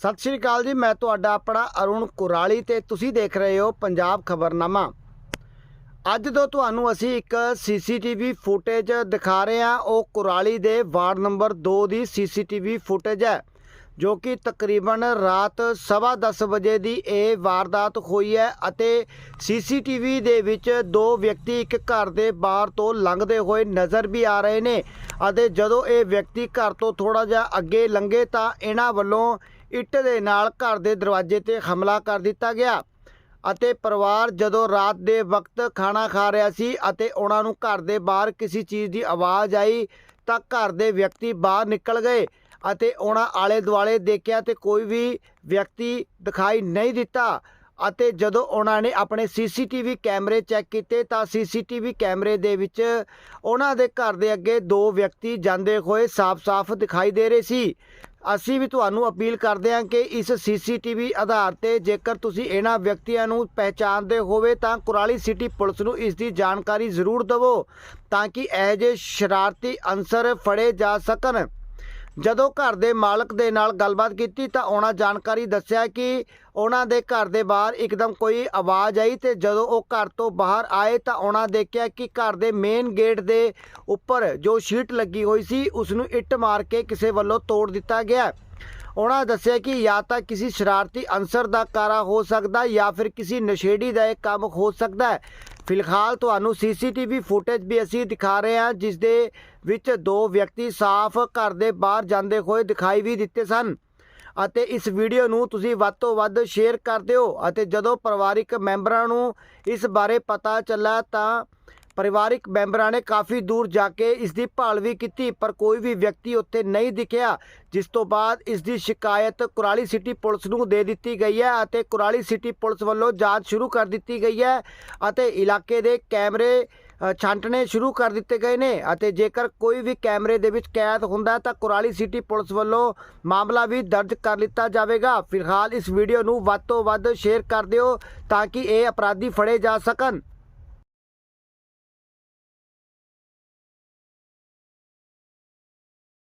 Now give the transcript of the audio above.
ਸਤਿ ਸ਼੍ਰੀ ਅਕਾਲ ਜੀ, ਮੈਂ ਤੁਹਾਡਾ ਆਪਣਾ ਅਰੁਣ ਕੁਰਾਲੀ ਤੇ ਤੁਸੀਂ ਦੇਖ ਰਹੇ ਹੋ ਪੰਜਾਬ ਖਬਰਨਾਮਾ। ਅੱਜ ਤੋਂ ਤੁਹਾਨੂੰ ਅਸੀਂ ਇੱਕ ਸੀਸੀਟੀਵੀ ਫੁਟੇਜ ਦਿਖਾ ਰਹੇ ਹਾਂ। ਉਹ ਕੁਰਾਲੀ ਦੇ ਵਾਰਡ ਨੰਬਰ 2 ਦੀ ਸੀਸੀਟੀਵੀ ਫੁਟੇਜ ਹੈ, ਜੋ ਕਿ ਤਕਰੀਬਨ ਰਾਤ 10:30 ਵਜੇ ਦੀ ਇਹ ਵਾਰਦਾਤ ਹੋਈ ਹੈ ਅਤੇ ਸੀਸੀਟੀਵੀ ਦੇ ਵਿੱਚ ਦੋ ਵਿਅਕਤੀ ਇੱਕ ਘਰ ਦੇ ਬਾਹਰ ਤੋਂ ਲੰਘਦੇ ਹੋਏ ਨਜ਼ਰ ਵੀ ਆ ਰਹੇ ਨੇ ਅਤੇ ਜਦੋਂ ਇਹ ਵਿਅਕਤੀ ਘਰ ਤੋਂ ਥੋੜਾ ਜਿਹਾ ਅੱਗੇ ਲੰਘੇ ਤਾਂ ਇਹਨਾਂ ਵੱਲੋਂ ਇੱਟ ਦੇ ਨਾਲ ਘਰ ਦੇ ਦਰਵਾਜ਼ੇ ਤੇ ਹਮਲਾ ਕਰ ਦਿੱਤਾ ਗਿਆ ਅਤੇ ਪਰਿਵਾਰ ਜਦੋਂ ਰਾਤ ਦੇ ਵਕਤ ਖਾਣਾ ਖਾ ਰਿਹਾ ਸੀ ਅਤੇ ਉਹਨਾਂ ਨੂੰ ਘਰ ਦੇ ਬਾਹਰ ਕਿਸੇ ਚੀਜ਼ ਦੀ ਆਵਾਜ਼ ਆਈ ਤਾਂ ਘਰ ਦੇ ਵਿਅਕਤੀ ਬਾਹਰ ਨਿਕਲ ਗਏ ਅਤੇ ਉਹਨਾਂ ਆਲੇ ਦੁਆਲੇ ਦੇਖਿਆ ਤੇ ਕੋਈ ਵੀ ਵਿਅਕਤੀ ਦਿਖਾਈ ਨਹੀਂ ਦਿੱਤਾ ਅਤੇ ਜਦੋਂ ਉਹਨਾਂ ਨੇ ਆਪਣੇ ਸੀਸੀਟੀਵੀ ਕੈਮਰੇ ਚੈੱਕ ਕੀਤੇ ਤਾਂ ਸੀਸੀਟੀਵੀ ਕੈਮਰੇ ਦੇ ਵਿੱਚ ਉਹਨਾਂ ਦੇ ਘਰ ਦੇ ਅੱਗੇ ਦੋ ਵਿਅਕਤੀ ਜਾਂਦੇ ਹੋਏ ਸਾਫ਼-ਸਾਫ਼ ਦਿਖਾਈ ਦੇ ਰਹੇ ਸੀ। ਅਸੀਂ ਵੀ ਤੁਹਾਨੂੰ ਅਪੀਲ ਕਰਦੇ ਹਾਂ ਕਿ ਇਸ ਸੀਸੀਟੀਵੀ ਆਧਾਰ ਤੇ ਜੇਕਰ ਤੁਸੀਂ ਇਹਨਾਂ ਵਿਅਕਤੀਆਂ ਨੂੰ ਪਹਿਚਾਣਦੇ ਹੋਵੇ ਤਾਂ ਕੁਰਾਲੀ ਸਿਟੀ ਪੁਲਿਸ ਨੂੰ ਇਸ ਦੀ ਜਾਣਕਾਰੀ ਜ਼ਰੂਰ ਦਿਵੋ ਤਾਂ ਕਿ ਇਹ ਜਿਹੇ ਸ਼ਰਾਰਤੀ ਅਨਸਰ ਫੜੇ ਜਾ ਸਕਣ। ਜਦੋਂ ਘਰ ਦੇ ਮਾਲਕ ਦੇ ਨਾਲ ਗੱਲਬਾਤ ਕੀਤੀ ਤਾਂ ਉਹਨਾਂ ਜਾਣਕਾਰੀ ਦੱਸਿਆ ਕਿ ਉਹਨਾਂ ਦੇ ਘਰ ਦੇ ਬਾਹਰ ਇੱਕਦਮ ਕੋਈ ਆਵਾਜ਼ ਆਈ ਤੇ ਜਦੋਂ ਉਹ ਘਰ ਤੋਂ ਬਾਹਰ ਆਏ ਤਾਂ ਉਹਨਾਂ ਦੇਖਿਆ ਕਿ ਘਰ ਦੇ ਮੇਨ ਗੇਟ ਦੇ ਉੱਪਰ ਜੋ ਸ਼ੀਟ ਲੱਗੀ ਹੋਈ ਸੀ ਉਸ ਨੂੰ ਇੱਟ ਮਾਰ ਕੇ ਕਿਸੇ ਵੱਲੋਂ ਤੋੜ ਦਿੱਤਾ ਗਿਆ। ਉਹਨਾਂ ਦੱਸਿਆ ਕਿ ਜਾਂ ਤਾਂ ਕਿਸੇ ਸ਼ਰਾਰਤੀ ਅਨਸਰ ਦਾ ਕਾਰਾ ਹੋ ਸਕਦਾ ਜਾਂ ਫਿਰ ਕਿਸੇ ਨਸ਼ੇੜੀ ਦਾ ਇਹ ਕੰਮ ਹੋ ਸਕਦਾ ਫਿਲਹਾਲ ਤੁਹਾਨੂੰ ਸੀਸੀਟੀਵੀ ਫੁਟੇਜ ਵੀ ਅਸੀਂ ਦਿਖਾ ਰਹੇ ਹਾਂ ਜਿਸ ਦੇ ਵਿੱਚ ਦੋ ਵਿਅਕਤੀ ਸਾਫ਼ ਘਰ ਦੇ ਬਾਹਰ ਜਾਂਦੇ ਹੋਏ ਦਿਖਾਈ ਵੀ ਦਿੱਤੇ ਸਨ। ਅਤੇ ਇਸ ਵੀਡੀਓ ਨੂੰ ਤੁਸੀਂ ਵੱਧ ਤੋਂ ਵੱਧ ਸ਼ੇਅਰ ਕਰ ਦਿਓ ਅਤੇ ਜਦੋਂ ਪਰਿਵਾਰਿਕ ਮੈਂਬਰਾਂ ਨੂੰ ਇਸ ਬਾਰੇ ਪਤਾ ਚੱਲਾ ਤਾਂ ਪਰਿਵਾਰਿਕ ਮੈਂਬਰਾਂ ਨੇ ਕਾਫੀ ਦੂਰ ਜਾ ਕੇ ਇਸ ਦੀ ਭਾਲ ਵੀ ਕੀਤੀ, ਪਰ ਕੋਈ ਵੀ ਵਿਅਕਤੀ ਉੱਥੇ ਨਹੀਂ ਦਿਖਿਆ, ਜਿਸ ਤੋਂ ਬਾਅਦ ਇਸ ਦੀ ਸ਼ਿਕਾਇਤ ਕੁਰਾਲੀ ਸਿਟੀ ਪੁਲਿਸ ਨੂੰ ਦੇ ਦਿੱਤੀ ਗਈ ਹੈ ਅਤੇ ਕੁਰਾਲੀ ਸਿਟੀ ਪੁਲਿਸ ਵੱਲੋਂ ਜਾਂਚ ਸ਼ੁਰੂ ਕਰ ਦਿੱਤੀ ਗਈ ਹੈ ਅਤੇ ਇਲਾਕੇ ਦੇ ਕੈਮਰੇ ਛਾਂਟਣੇ ਸ਼ੁਰੂ ਕਰ ਦਿੱਤੇ ਗਏ ਨੇ ਅਤੇ ਜੇਕਰ ਕੋਈ ਵੀ ਕੈਮਰੇ ਦੇ ਵਿੱਚ ਕੈਦ ਹੁੰਦਾ ਤਾਂ ਕੁਰਾਲੀ ਸਿਟੀ ਪੁਲਿਸ ਵੱਲੋਂ ਮਾਮਲਾ ਵੀ ਦਰਜ ਕਰ ਲਿੱਤਾ ਜਾਵੇਗਾ। ਫਿਲਹਾਲ ਇਸ ਵੀਡੀਓ ਨੂੰ ਵੱਧ ਤੋਂ ਵੱਧ ਸ਼ੇਅਰ ਕਰ ਦਿਓ ਤਾਂ ਕਿ ਇਹ ਅਪਰਾਧੀ ਫੜੇ ਜਾ ਸਕਣ।